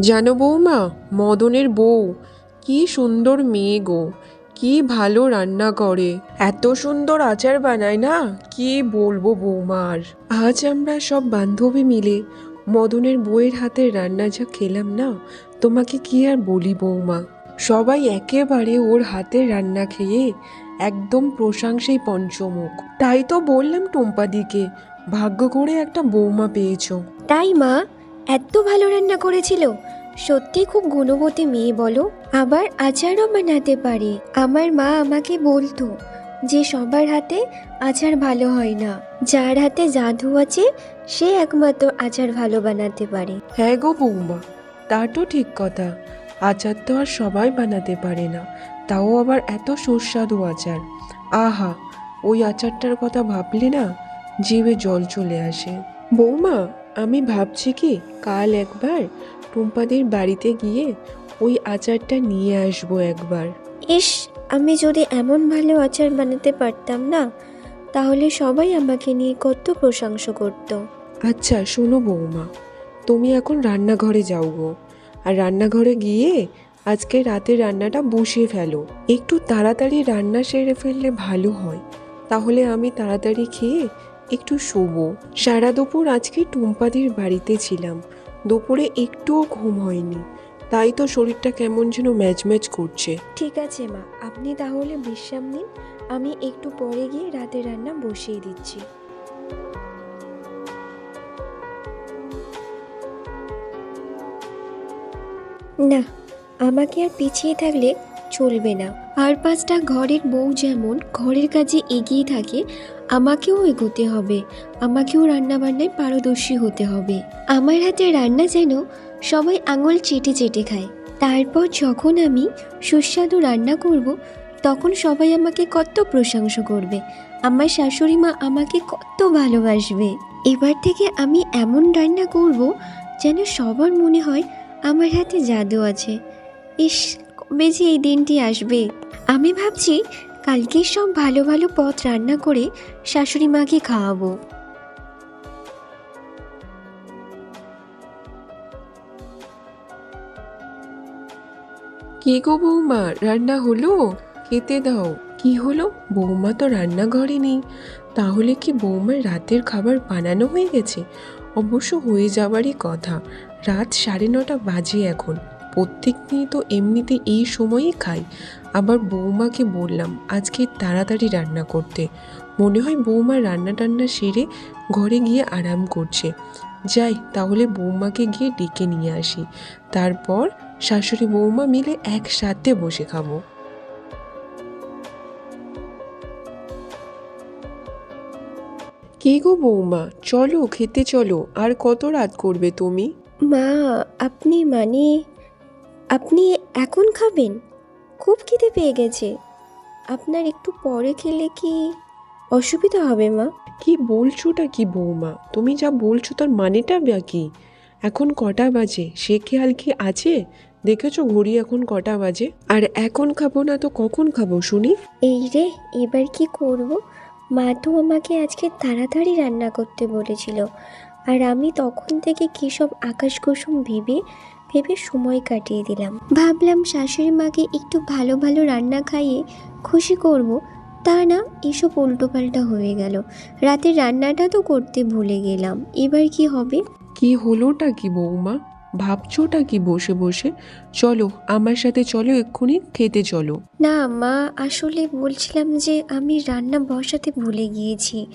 জানো বৌমা, মদনের বউ। কি সুন্দর মেয়ে গো, কি ভালো রান্না করে। এত সুন্দর আচার বানায় না, কি বলব বৌমার। আজ আমরা সব বান্ধবী মিলে মদনের বউয়ের হাতের রান্না যা খেলাম না, তোমাকে কি আর বলি বৌমা? সবাই একেবারে ওর হাতের রান্না খেয়ে একদম প্রশংসাই পঞ্চমুখ। তাই তো বললাম টুম্পাদিকে, ভাগ্য করে একটা বৌমা পেয়েছ। তাই মা এত ভালো রান্না করেছিল। সত্যি খুব গুণবতী মেয়ে বলো। আবার আচারও বানাতে পারে। আমার মা আমাকে বলতো যে সবার হাতে আচার ভালো হয় না। যার হাতে জাদু আছে, সে একমাত্র আচার ভালো বানাতে পারে। হ্যাঁ গো বৌমা, তা তো ঠিক কথা। আচার তো আর সবাই বানাতে পারে না। তাও আবার এত সুস্বাদু আচার। আহা, ওই আচারটার কথা ভাবলে না, জিভে জল চলে আসে। বৌমা আমি ভাবছি কি কাল একবার টুম্পাদের বাড়িতে গিয়ে ওই আচারটা নিয়ে আসব একবার। ইস আমি যদি এমন ভালো আচার বানাতে পারতাম না তাহলে সবাই আমাকে নিয়ে কত প্রশংসা করতো। আচ্ছা শোনো বৌমা তুমি এখন রান্নাঘরে যাও গো। আর রান্নাঘরে গিয়ে আজকে রাতে রান্নাটা বসিয়ে ফেলো। একটু তাড়াতাড়ি রান্না সেরে ফেললে ভালো হয়। তাহলে আমি তাড়াতাড়ি খেয়ে একটু শোবো। সারা দুপুর আজকে টুম্পাদির বাড়িতে ছিলাম। দুপুরে একটুও ঘুম হয়নি। তাই তো শরীরটা কেমন যেন ম্যাচ ম্যাচ করছে। ঠিক আছে মা, আপনি তাহলে বিশ্রাম নিন। আমি একটু পরে গিয়ে রাতের রান্না বসিয়ে দিচ্ছি। না, আমাকে আর পিছিয়ে থাকলে চলবে না। আর পাঁচটা ঘরের বউ যেমন ঘরের কাজে এগিয়ে থাকে, আমাকেও এগোতে হবে। আমাকেও রান্না বান্নায় পারদর্শী হতে হবে। আমার হাতে রান্না যেন সবাই আঙুল চেটে চেটে খায়। তারপর যখন আমি সুস্বাদু রান্না করব, তখন সবাই আমাকে কত প্রশংসা করবে। আমার শাশুড়ি মা আমাকে কত ভালোবাসবে। এবার থেকে আমি এমন রান্না করব যেন সবার মনে হয় আমার হাতে জাদু আছে। ইস যে এই দিনটি আসবে। আমি ভাবছি কালকে সব ভালো ভালো পথ রান্না করে শাশুড়ি মাকে খাওয়াবো। কি গো বৌমা? রান্না হলো? খেতে দাও। কি হলো? বৌমা তো রান্নাঘরে নেই। তাহলে কি বৌমার রাতের খাবার বানানো হয়ে গেছে? অবশ্য হয়ে যাওয়ারই কথা। রাত সাড়ে নটা বাজে এখন। প্রত্যেক দিনই তো এমনিতে এই সময়ই খাই। আবার বৌমাকে বললাম, আজকে তাড়াতাড়ি রান্না করতে। মনে হয় বৌমা রান্না টান্না সেরে ঘরে গিয়ে আরাম করছে। যাই, তাহলে বৌমাকে গিয়ে ডেকে নিয়ে আসি। তারপর শাশুড়ি বৌমা মিলে একসাথে বসে খাব। কে গো বৌমা? চলো, খেতে চলো। আর কত রাত করবে তুমি? মা, আপনি মানে আপনি এখন খাবেন? খুব খিদে পেয়ে গেছে। আপনার একটু পরে খেলে কি অসুবিধা হবে মা? কি বলছোটা কি বৌমা? তুমি যা বলছো তার মানেটা বা কি? এখন কটা বাজে? সে খেয়াল কি আছে? দেখেছ ঘড়ি এখন কটা বাজে? আর এখন খাব না তো কখন খাব শুনি? এই রে এবার কি করব? মা তো আমাকে আজকে তাড়াতাড়ি রান্না করতে বলেছিল। আর আমি তখন থেকে কী সব আকাশ কুসুম ভেবে ভেবে সময় কাটিয়ে দিলাম। ভাবলাম শাশুড়ি মাকে একটু ভালো ভালো রান্না খাইয়ে খুশি করব, তা না, এসব উল্টোপাল্টা হয়ে গেল। রাতের রান্নাটা তো করতে ভুলে গেলাম। এবার কি হবে? কি হলোটা কি বৌমা? ভাবছোটা কি বসে বসে? চলো আমার সাথে চলো এক্ষুনি খেতে চলো। না মা আসলে বলছিলাম যে আমি রান্না বসাতে ভুলে গিয়েছি।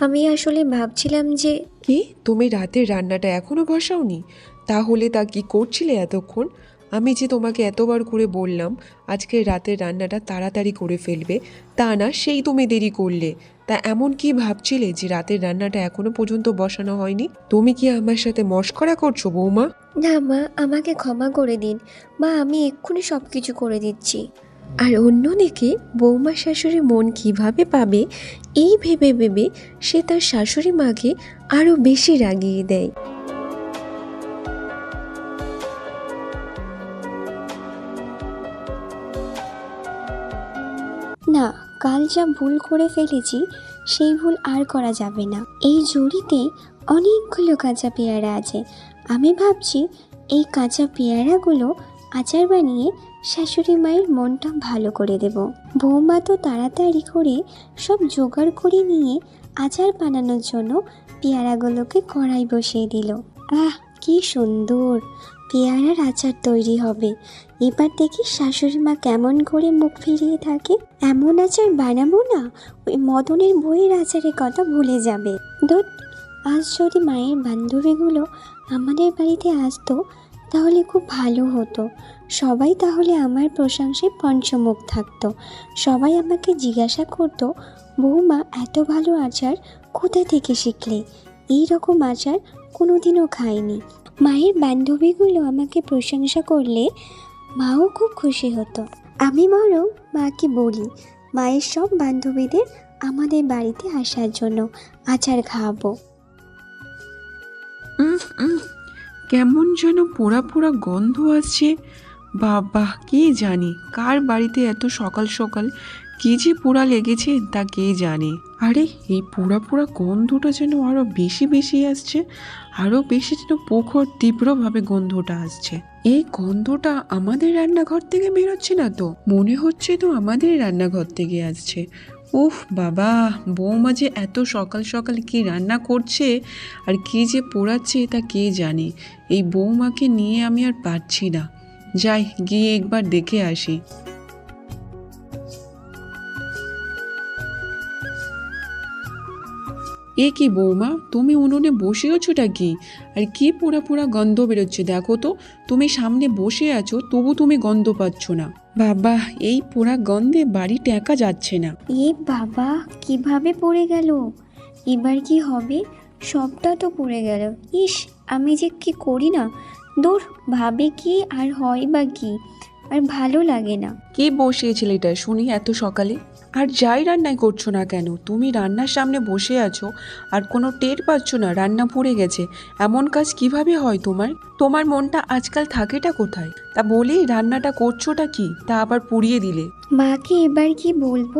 আমি আসলে ভাবছিলাম যে কি? তুমি রাতের রান্নাটা এখনও বসাওনি? তাহলে তা কি করছিলে এতক্ষণ? আমি যে তোমাকে এতবার করে বললাম আজকে রাতের রান্নাটা তাড়াতাড়ি করে ফেলবে। তা না, সেই তুমি দেরি করলে। তা এমন কি ভাবছিলে যে রাতের রান্নাটা এখনও পর্যন্ত বসানো হয়নি? তুমি কি আমার সাথে মস্করা করছ, বৌমা? না মা, আমাকে ক্ষমা করে দিন। মা, আমি এক্ষুনি সব কিছু করে দিচ্ছি। আর অন্যদিকে, বৌমা শাশুড়ি মন কীভাবে পাবে, এই ভেবে ভেবে সে তার শাশুড়ি মাকে আরও বেশি রাগিয়ে দেয়। কাল যা ভুল করে ফেলেছি, সেই ভুল আর করা যাবে না। এই জুড়িতে অনেকগুলো কাঁচা পেয়ারা আছে। আমি ভাবছি, এই কাঁচা পেয়ারাগুলো আচার বানিয়ে শাশুড়ি মায়ের মনটা ভালো করে দেব। বৌমা তো তাড়াতাড়ি করে সব জোগাড় করে নিয়ে আচার বানানোর জন্য পেয়ারাগুলোকে কড়াই বসিয়ে দিল। আহ, কি সুন্দর! পেয়ারার আচার তৈরি হবে। এবার দেখি শাশুড়ি মা কেমন করে মুখ ফিরিয়ে থাকে। এমন আচার বানাবো না, ওই মদনের বইয়ের আচারের কথা ভুলে যাবে। ধুত আজ যদি মায়ের বান্ধবীগুলো আমাদের বাড়িতে আসতো, তাহলে খুব ভালো হতো। সবাই তাহলে আমার প্রশংসায় পঞ্চমুখ থাকতো। সবাই আমাকে জিজ্ঞাসা করতো, বৌমা, এত ভালো আচার কোথা থেকে শিখলে? এই রকম আচার কোনোদিনও খাইনি। মায়ের বান্ধবীগুলো আমাকে প্রশংসা করলে মাও খুব খুশি হতো। আমি বরং মাকে বলি, মায়ের সব বান্ধবীদের আমাদের বাড়িতে আসার জন্য আচার খাওয়াবো। কেমন যেন পোড়া পোড়া গন্ধ আসছে। বাবা কে জানি কার বাড়িতে এত সকাল সকাল কি যে পোড়া লেগেছে তা কে জানে? আরে, এই পোড়া পোড়া গন্ধটা যেন আরও বেশি বেশি আসছে, আরও বেশি যেন প্রখর তীব্রভাবে গন্ধটা আসছে। এই গন্ধটা আমাদের রান্নাঘর থেকে বেরোচ্ছে না তো? মনে হচ্ছে তো আমাদের রান্নাঘর থেকে আসছে। উফ বাবা, বৌমা যে এত সকাল সকাল কি রান্না করছে আর কে যে পোড়াচ্ছে তা কে জানে? এই বৌমাকে নিয়ে আমি আর পারছি না। যাই, গিয়ে একবার দেখে আসি। এ কি বৌমা তুমি উনুনে বসে আছোটা কি? আর কি পোড়া পোড়া গন্ধ বেরোচ্ছে? দেখো তো তুমি সামনে বসে আছো তবু তুমি গন্ধ পাচ্ছ না বাবা এই পোড়া গন্ধে বাড়ি টেকা যাচ্ছে না। এ বাবা কীভাবে পড়ে গেল? এবার কি হবে? সবটা তো পড়ে গেল। ইস আমি যে কি করি না? দূর ভাবে কি আর হয় বা কি? আর ভালো লাগে না। কে বসিয়েছিল এটা শুনি এত সকালে। আর যাই রান্নাই করছ না কেন? তুমি রান্নার সামনে বসে আছো আর কোনো টের পাচ্ছ না, রান্না পুড়ে গেছে। এমন কাজ কীভাবে হয় তোমার? তোমার মনটা আজকাল থাকেটা কোথায়? তা বলি, রান্নাটা করছোটা কি? তা আবার পুড়িয়ে দিলে। মাকে এবার কি বলব?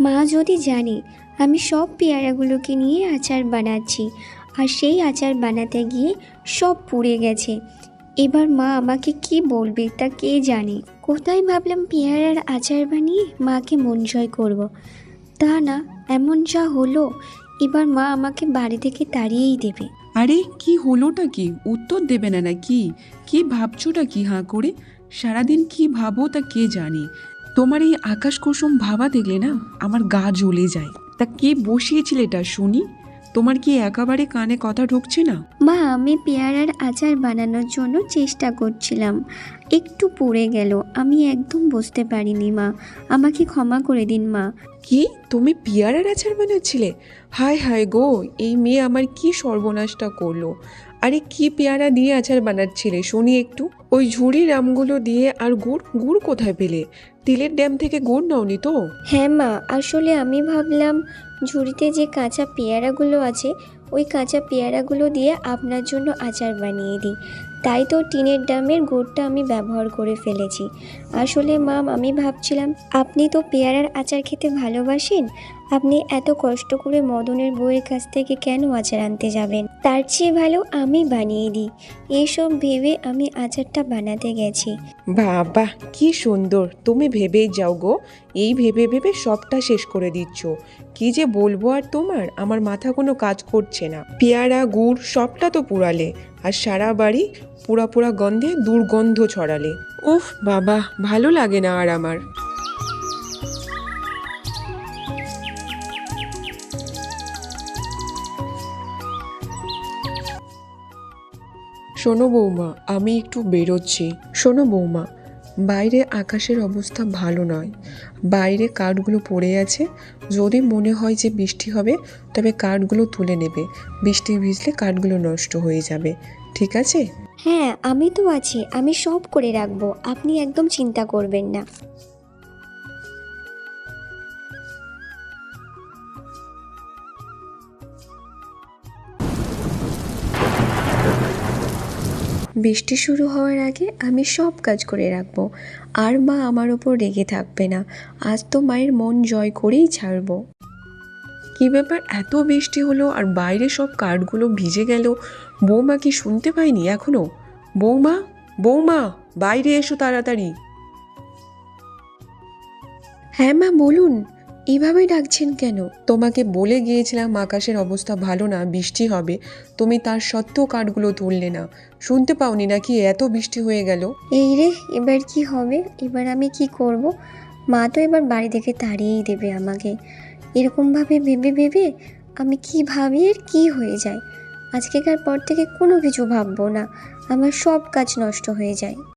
মা যদি জানে, আমি সব পেয়ারাগুলোকে নিয়ে আচার বানাচ্ছি। আর সেই আচার বানাতে গিয়ে সব পুড়ে গেছে। এবার মা আমাকে কি বলবে তা কে জানে? কোথায় ভাবলাম পেয়ারার আচার বানিয়ে মাকে মন জয় করব। তা না, এমন যা হলো, এবার মা আমাকে বাড়ি থেকে তাড়িয়েই দেবে। আরে, কি হলোটা কি? উত্তর দেবে না না কি কি ভাবছোটা কি হাঁ করে? সারাদিন কি ভাবো তা কে জানে? তোমার এই আকাশ কুসুম ভাবা দেখলে না, আমার গা জ্বলে যায়। তা কে বসিয়েছিল এটা শুনি? তোমার কি একেবারে কানে কথা ঢুকছে না? মা আমি পেয়ারার আচার বানানোর জন্য চেষ্টা করছিলাম। একটু পড়ে গেল আমি একদম বুঝতে পারিনি মা। আমাকে ক্ষমা করে দিন মা। কি? তুমি পেয়ারার আচার বানাচ্ছিলে? হায় হায় গো এই মেয়ে আমার কি সর্বনাশটা করল। আরে কি পেয়ারা দিয়ে আচার বানাচ্ছিলে শুনি একটু। ওই ঝুড়ি রামগুলো দিয়ে আর গুড়? গুড় কোথায় পেলে? তিলের ড্যাম থেকে গুড় নাওনি তো? হ্যাঁ মা আসলে আমি ভাবলাম ঝুড়িতে যে কাঁচা পেয়ারাগুলো আছে ওই কাঁচা পেয়ারাগুলো দিয়ে আপনার জন্য আচার বানিয়ে দিই। তাই তো টিনের ডামের গুড়টা আমি ব্যবহার করে ফেলেছি। আসলে মাম, আমি ভাবছিলাম, আপনি তো পেয়ারার আচার খেতে ভালোবাসেন? আপনি এত কষ্ট করে মদনের বউয়ের কাছ থেকে কেন আচার আনতে যাবেন? তার চেয়ে ভালো আমি বানিয়ে দিই। এইসব ভেবে আমি আচারটা বানাতে গেছি। বাবা, কি সুন্দর! তুমি ভেবেই যাও গো। এই ভেবে ভেবে সবটা শেষ করে দিচ্ছ। কি যে বলব আর তোমার? আমার মাথা কোনো কাজ করছে না। পেয়ারা, গুড়, সবটা তো পুড়ালে আর সারা বাড়ি পুরা পুরা গন্ধে দুর্গন্ধ ছড়ালে। উফ বাবা, ভালো লাগে না আর আমার। শোনো বৌমা, আমি একটু বেরোচ্ছি। শোনো বৌমা বাইরে আকাশের অবস্থা ভালো নয়। বাইরে কাঠগুলো পড়ে আছে। যদি মনে হয় যে বৃষ্টি হবে, তবে কাঠগুলো তুলে নেবে। বৃষ্টি ভিজলে কাঠগুলো নষ্ট হয়ে যাবে। ঠিক আছে? হ্যাঁ আমি তো আছি। আমি সব করে রাখব। আপনি একদম চিন্তা করবেন না। বৃষ্টি শুরু হওয়ার আগে আমি সব কাজ করে রাখব। আর মা আমার ওপর রেগে থাকবে না। আজ তো মায়ের মন জয় করেই ছাড়বো। কি ব্যাপার, এত বৃষ্টি হলো আর বাইরে সব কাঠগুলো ভিজে গেল। বৌমা কি শুনতে পাইনি এখনও? বৌমা বৌমা, বাইরে এসো তাড়াতাড়ি। হ্যাঁ মা, বলুন। এভাবে ডাকছেন কেন? তোমাকে বলে গিয়েছিলাম আকাশের অবস্থা ভালো না, বৃষ্টি হবে। তুমি তার সত্ত্বেও কাঠগুলো তুললে না। শুনতে পাওনি নাকি এত বৃষ্টি হয়ে গেল? এই রে, এবার কি হবে? এবার আমি কি করব? মা তো এবার বাড়ি থেকে তাড়িয়েই দেবে আমাকে। এরকমভাবে ভেবে ভেবে আমি কি ভাবি আর কী হয়ে যায়? আজকেকার পর থেকে কোনো কিছু ভাববো না। আমার সব কাজ নষ্ট হয়ে যায়।